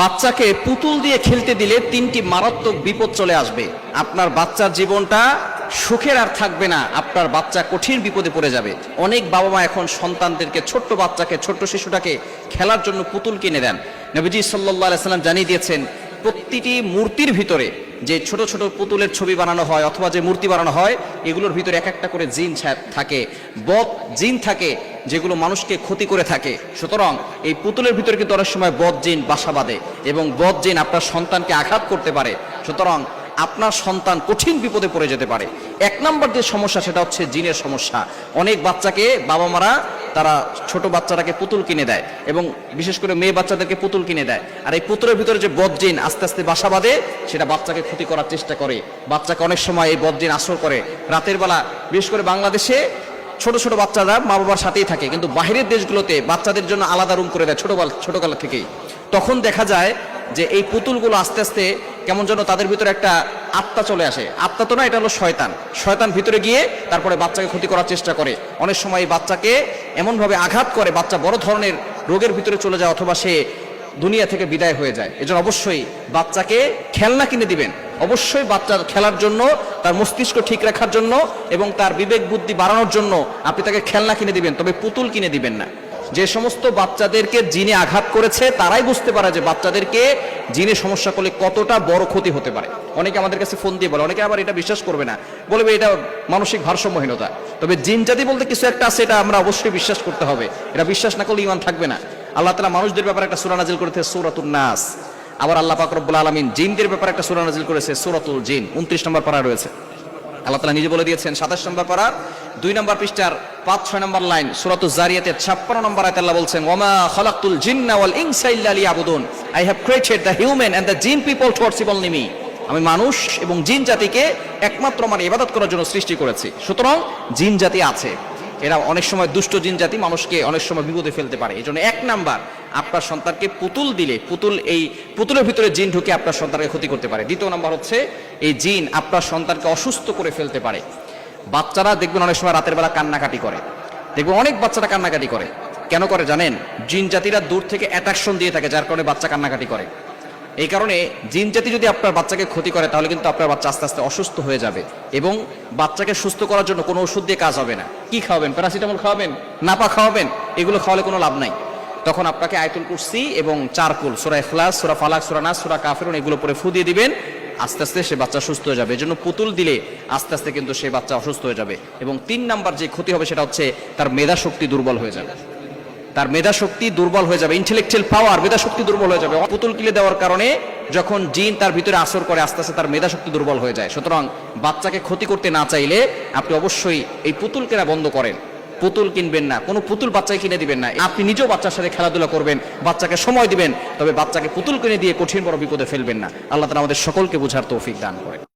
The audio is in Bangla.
বাচ্চাকে পুতুল দিয়ে খেলতে দিলে তিনটি মারাত্মক বিপদ চলে আসবে। আপনার বাচ্চার জীবনটা সুখের আর থাকবে না, আপনার বাচ্চা কঠিন বিপদে পড়ে যাবে। অনেক বাবা মা এখন সন্তানদেরকে, ছোট্ট বাচ্চাকে, ছোট্ট শিশুটাকে খেলার জন্য পুতুল কিনে দেন। নবীজি সাল্লাহ সাল্লাম জানিয়ে দিয়েছেন, প্রতিটি মূর্তির ভিতরে যে ছোট ছোট পুতুলের ছবি বানানো হয় অথবা যে মূর্তি বানানো হয়, এগুলোর ভিতরে এক একটা করে জিন থাকে। বদ জিন থাকে যেগুলো মানুষকে ক্ষতি করে থাকে। সুতরাং এই পুতুলের ভিতরে কিন্তু অনেক সময় বদ জিন বাসা বাঁধে এবং বদ জিন আপনার সন্তানকে আঘাত করতে পারে। সুতরাং আপনার সন্তান কঠিন বিপদে পড়ে যেতে পারে। এক নম্বর যে সমস্যা সেটা হচ্ছে জিনের সমস্যা। অনেক বাচ্চাকে বাবা মারা তারা ছোট বাচ্চাটাকে পুতুল কিনে দেয় এবং বিশেষ করে মেয়ে বাচ্চাদেরকে পুতুল কিনে দেয়। আর এই পুতুলের ভিতরে যে বদজিন আস্তে আস্তে বাসা বাঁধে, সেটা বাচ্চাকে ক্ষতি করার চেষ্টা করে। বাচ্চাকে অনেক সময় এই বদজিন আসর করে। রাতের বেলা বিশেষ করে বাংলাদেশে ছোট ছোট বাচ্চারা মা বাবার সাথেই থাকে, কিন্তু বাইরের দেশগুলোতে বাচ্চাদের জন্য আলাদা রুম করে দেয় ছোটবেলা ছোটবেলা থেকেই। তখন দেখা যায় যে এই পুতুলগুলো আস্তে আস্তে কেমন যেন তাদের ভিতরে একটা আত্মা চলে আসে। আত্মা তো না, এটা হলো শয়তান। শয়তান ভিতরে গিয়ে তারপরে বাচ্চাকে ক্ষতি করার চেষ্টা করে। অনেক সময় বাচ্চাকে এমনভাবে আঘাত করে, বাচ্চা বড় ধরনের রোগের ভিতরে চলে যায়, অথবা সে দুনিয়া থেকে বিদায় হয়ে যায়। এজন্য অবশ্যই বাচ্চাকে খেলনা কিনে দিবেন। অবশ্যই বাচ্চার খেলার জন্য, তার মস্তিষ্ক ঠিক রাখার জন্য এবং তার বিবেক বুদ্ধি বাড়ানোর জন্য আপনি তাকে খেলনা কিনে দিবেন, তবে পুতুল কিনে দিবেন না। যে সমস্ত বাচ্চাদেরকে জিনে আঘাত করেছে, তারাই বুঝতে পারে যে বাচ্চাদেরকে জিনে সমস্যা করলে কতটা বড় ক্ষতি হতে পারে। অনেকে আমাদের কাছে ফোন দিয়ে বলে, অনেকে আবার এটা বিশ্বাস করবে না। বলবে এটা মানসিক ভারসাম্যহীনতা। তবে জিন জাতি বলতে কিছু একটা আছে, এটা আমরা অবশ্যই বিশ্বাস করতে হবে। এটা বিশ্বাস না করলে ইমান থাকবে না। আল্লাহ তালা মানুষদের ব্যাপারে একটা সুরা নাজিল করেছে সুরাতুল নাস। আবার আল্লাহ পাক রব্বুল আলমিন জিনদের ব্যাপারে একটা সুরা নাজিল করেছে সুরাতুল জিন। উনত্রিশ নম্বর পারা রয়েছে। আল্লাহ তালা নিজে বলে দিয়েছেন, সাতাশ নম্বর পারা দুই নম্বর পৃষ্ঠার পাঁচ, ছয় নম্বর লাইন সুরাতুল জারিয়াতে ছাপ্পান্ন নম্বর আয়াতে আল্লাহ বলছেন, ওমা খালাকুল জিন্না ওয়াল ইনসা ইল্লা লিয়াবুদুন। I have created the human and the jinn people to worship Nimi আমি মানুষ এবং জিন জাতিকে একমাত্র আমার ইবাদত করার জন্য সৃষ্টি করেছি। সুতরাং জিন জাতি আছে। এরা অনেক সময় দুষ্ট জিন জাতি মানুষকে অনেক সময় বিপদে ফেলতে পারে। এই জন্য এক নাম্বার, আপনার সন্তানকে পুতুল দিলে, পুতুল এই পুতুলের ভিতরে জিন ঢুকে আপনার সন্তানকে ক্ষতি করতে পারে। দ্বিতীয় নাম্বার হচ্ছে, এই জিন আপনার সন্তানকে অসুস্থ করে ফেলতে পারে। বাচ্চারা দেখবেন অনেক সময় রাতের বেলা কান্নাকাটি করে। দেখবেন অনেক বাচ্চারা কান্নাকাটি করে। কেন করে জানেন? জিন জাতিরা দূর থেকে অ্যাট্রাকশন দিয়ে থাকে, যার কারণে বাচ্চা কান্নাকাটি করে। এই কারণে জিন জাতি যদি আপনার বাচ্চাকে ক্ষতি করে, তাহলে কিন্তু আপনার বাচ্চা আস্তে আস্তে অসুস্থ হয়ে যাবে এবং বাচ্চাকে সুস্থ করার জন্য কোনো ওষুধ দিয়ে কাজ হবে না। কি খাওয়াবেন? প্যারাসিটামল খাওয়াবেন? নাপা খাওয়াবেন? এগুলো খাওয়ালে কোনো লাভ নাই। তখন আপনাকে আয়তুল কুরসি এবং চারকুল, সুরা ইখলাস, সুরা ফালাক, সুরা নাস, সুরা কাফিরুন, এগুলো পরে ফু দিয়ে দিবেন, আস্তে আস্তে সে বাচ্চা সুস্থ হয়ে যাবে। এজন্য পুতুল দিলে আস্তে আস্তে কিন্তু সে বাচ্চা অসুস্থ হয়ে যাবে। এবং তিন নাম্বার যে ক্ষতি হবে সেটা হচ্ছে তার মেধা শক্তি দুর্বল হয়ে যাবে। তার মেধা শক্তি দুর্বল হয়ে যাবে ইন্টেলেকচুয়াল পাওয়ার মেধা শক্তি দুর্বল হয়ে যাবে। পুতুল কিলে দেওয়ার কারণে যখন জিন তার ভিতরে আসর করে, আস্তে আস্তে তার মেধা শক্তি দুর্বল হয়ে যায়। সুতরাং বাচ্চাকে ক্ষতি করতে না চাইলে আপনি অবশ্যই এই পুতুল কেনা বন্ধ করেন। পুতুল কিনবেন না, কোনো পুতুল বাচ্চাকে কিনে দিবেন না। আপনি নিজেও বাচ্চার সাথে খেলাধুলা করবেন, বাচ্চাকে সময় দিবেন, তবে বাচ্চাকে পুতুল কিনে দিয়ে কঠিন বড় বিপদে ফেলবেন না। আল্লাহ তালা আমাদের সকলকে বোঝার তৌফিক দান করে